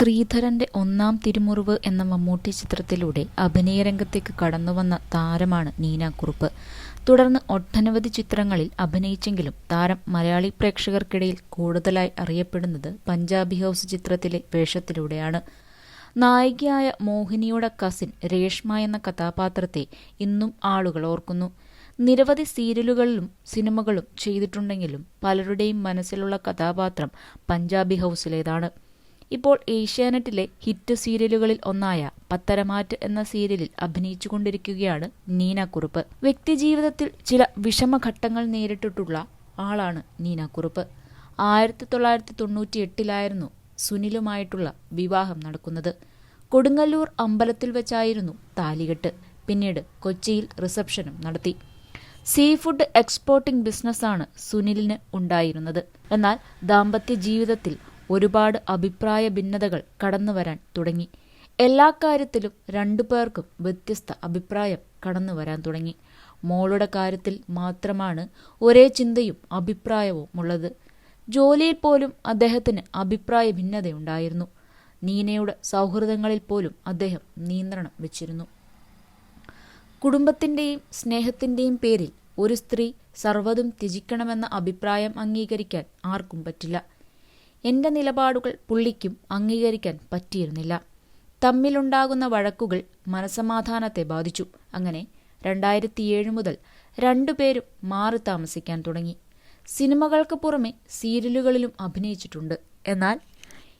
ശ്രീധരന്റെ ഒന്നാം തിരുമുറിവ് എന്ന മമ്മൂട്ടി ചിത്രത്തിലൂടെ അഭിനയരംഗത്തേക്ക് കടന്നുവന്ന താരമാണ് നീന കുറുപ്പ്. തുടർന്ന് ഒട്ടനവധി ചിത്രങ്ങളിൽ അഭിനയിച്ചെങ്കിലും താരം മലയാളി പ്രേക്ഷകർക്കിടയിൽ കൂടുതലായി അറിയപ്പെടുന്നത് പഞ്ചാബി ഹൗസ് ചിത്രത്തിലെ വേഷത്തിലൂടെയാണ്. നായികയായ മോഹിനിയുടെ കസിൻ രേഷ്മ എന്ന കഥാപാത്രത്തെ ഇന്നും ആളുകൾ ഓർക്കുന്നു. നിരവധി സീരിയലുകളിലും സിനിമകളും ചെയ്തിട്ടുണ്ടെങ്കിലും പലരുടെയും മനസ്സിലുള്ള കഥാപാത്രം പഞ്ചാബി ഹൗസിലേതാണ്. ഇപ്പോൾ ഏഷ്യാനെറ്റിലെ ഹിറ്റ് സീരിയലുകളിൽ ഒന്നായ പത്തരമാറ്റ് എന്ന സീരിയലിൽ അഭിനയിച്ചുകൊണ്ടിരിക്കുകയാണ് നീന കുറുപ്പ്. വ്യക്തിജീവിതത്തിൽ ചില വിഷമഘട്ടങ്ങൾ നേരിട്ടിട്ടുള്ള ആളാണ് നീന കുറുപ്പ്. ആയിരത്തി തൊള്ളായിരത്തി തൊണ്ണൂറ്റി എട്ടിലായിരുന്നു സുനിലുമായിട്ടുള്ള വിവാഹം നടക്കുന്നത്. കൊടുങ്ങല്ലൂർ അമ്പലത്തിൽ വെച്ചായിരുന്നു താലികെട്ട്. പിന്നീട് കൊച്ചിയിൽ റിസപ്ഷനും നടത്തി. സീ ഫുഡ് എക്സ്പോർട്ടിംഗ് ബിസിനസ്സാണ് സുനിലിന് ഉണ്ടായിരുന്നത്. എന്നാൽ ദാമ്പത്യ ജീവിതത്തിൽ ഒരുപാട് അഭിപ്രായ ഭിന്നതകൾ കടന്നുവരാൻ തുടങ്ങി. എല്ലാ കാര്യത്തിലും രണ്ടു പേർക്കും വ്യത്യസ്ത അഭിപ്രായം കടന്നു വരാൻ തുടങ്ങി. മോളുടെ കാര്യത്തിൽ മാത്രമാണ് ഒരേ ചിന്തയും അഭിപ്രായവും ഉള്ളത്. ജോലിയിൽ പോലും അദ്ദേഹത്തിന് അഭിപ്രായ ഭിന്നതയുണ്ടായിരുന്നു. നീനയുടെ സൗഹൃദങ്ങളിൽ പോലും അദ്ദേഹം നിയന്ത്രണം വെച്ചിരുന്നു. കുടുംബത്തിന്റെയും സ്നേഹത്തിന്റെയും പേരിൽ ഒരു സ്ത്രീ സർവതും ത്യജിക്കണമെന്ന അഭിപ്രായം അംഗീകരിക്കാൻ ആർക്കും പറ്റില്ല. എന്റെ നിലപാടുകൾ പുള്ളിക്കും അംഗീകരിക്കാൻ പറ്റിയിരുന്നില്ല. തമ്മിലുണ്ടാകുന്ന വഴക്കുകൾ മനസമാധാനത്തെ ബാധിച്ചു. അങ്ങനെ രണ്ടായിരത്തിയേഴ് മുതൽ രണ്ടുപേരും മാറി താമസിക്കാൻ തുടങ്ങി. സിനിമകൾക്ക് പുറമെ സീരിയലുകളിലും അഭിനയിച്ചിട്ടുണ്ട്. എന്നാൽ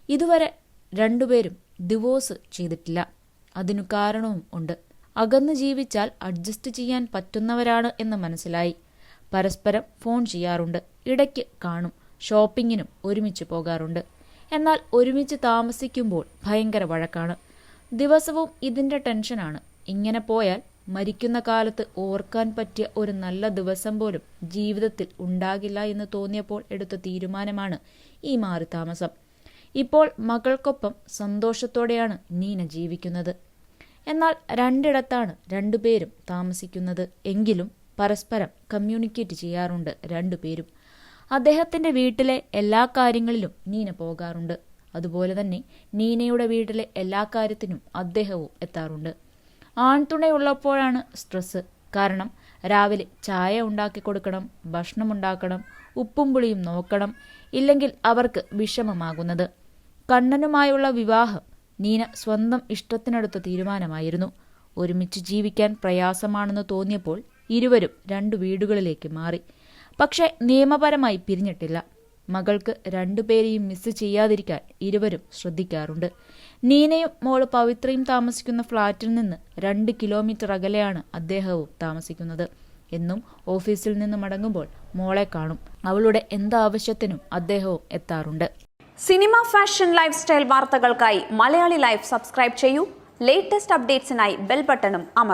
ഇതുവരെ രണ്ടുപേരും ഡിവോഴ്സ് ചെയ്തിട്ടില്ല. അതിനു കാരണവും ഉണ്ട്. അകന്നു ജീവിച്ചാൽ അഡ്ജസ്റ്റ് ചെയ്യാൻ പറ്റുന്നവരാണ് എന്ന് മനസ്സിലായി. പരസ്പരം ഫോൺ ചെയ്യാറുണ്ട്. ഇടയ്ക്ക് കാണും. ഷോപ്പിങ്ങിനും ഒരുമിച്ച് പോകാറുണ്ട്. എന്നാൽ ഒരുമിച്ച് താമസിക്കുമ്പോൾ ഭയങ്കര വഴക്കാണ്. ദിവസവും ഇതിന്റെ ടെൻഷനാണ്. ഇങ്ങനെ പോയാൽ മരിക്കുന്ന കാലത്ത് ഓർക്കാൻ പറ്റിയ ഒരു നല്ല ദിവസം പോലും ജീവിതത്തിൽ ഉണ്ടാകില്ല എന്ന് തോന്നിയപ്പോൾ എടുത്ത തീരുമാനമാണ് ഈ മാറി താമസം. ഇപ്പോൾ മകൾക്കൊപ്പം സന്തോഷത്തോടെയാണ് നീന ജീവിക്കുന്നത്. എന്നാൽ രണ്ടിടത്താണ് രണ്ടുപേരും താമസിക്കുന്നത്. എങ്കിലും പരസ്പരം കമ്മ്യൂണിക്കേറ്റ് ചെയ്യാറുണ്ട് രണ്ടുപേരും. അദ്ദേഹത്തിന്റെ വീട്ടിലെ എല്ലാ കാര്യങ്ങളിലും നീന പോകാറുണ്ട്. അതുപോലെ തന്നെ നീനയുടെ വീട്ടിലെ എല്ലാ കാര്യത്തിനും അദ്ദേഹവും എത്താറുണ്ട്. ആൺതുണയുള്ളപ്പോഴാണ് സ്ട്രെസ് കാരണം രാവിലെ ചായ ഉണ്ടാക്കി കൊടുക്കണം ഭക്ഷണം ഉണ്ടാക്കണം ഉപ്പും പുളിയും നോക്കണം ഇല്ലെങ്കിൽ അവർക്ക് വിഷമമാകുന്നത്. കണ്ണനുമായുള്ള വിവാഹം നീന സ്വന്തം ഇഷ്ടത്തിനടുത്ത തീരുമാനമായിരുന്നു. ഒരുമിച്ച് ജീവിക്കാൻ പ്രയാസമാണെന്ന് തോന്നിയപ്പോൾ ഇരുവരും രണ്ടു വീടുകളിലേക്ക് മാറി. പക്ഷേ നിയമപരമായി പിരിഞ്ഞിട്ടില്ല. മകൾക്ക് രണ്ടുപേരെയും മിസ് ചെയ്യാതിരിക്കാൻ ഇരുവരും ശ്രദ്ധിക്കാറുണ്ട്. നീനയും മോൾ പവിത്രയും താമസിക്കുന്ന ഫ്ളാറ്റിൽ നിന്ന് രണ്ട് കിലോമീറ്റർ അകലെയാണ് അദ്ദേഹവും താമസിക്കുന്നത്. എന്നും ഓഫീസിൽ നിന്ന് മടങ്ങുമ്പോൾ മോളെ കാണും. അവളുടെ എന്താവശ്യത്തിനും അദ്ദേഹവും എത്താറുണ്ട്. സിനിമ ഫാഷൻ ലൈഫ് സ്റ്റൈൽ വാർത്തകൾക്കായി മലയാളി ലൈഫ് സബ്സ്ക്രൈബ് ചെയ്യൂ. ലേറ്റസ്റ്റ് അപ്ഡേറ്റ്സിനായി ബെൽ ബട്ടണും അമർ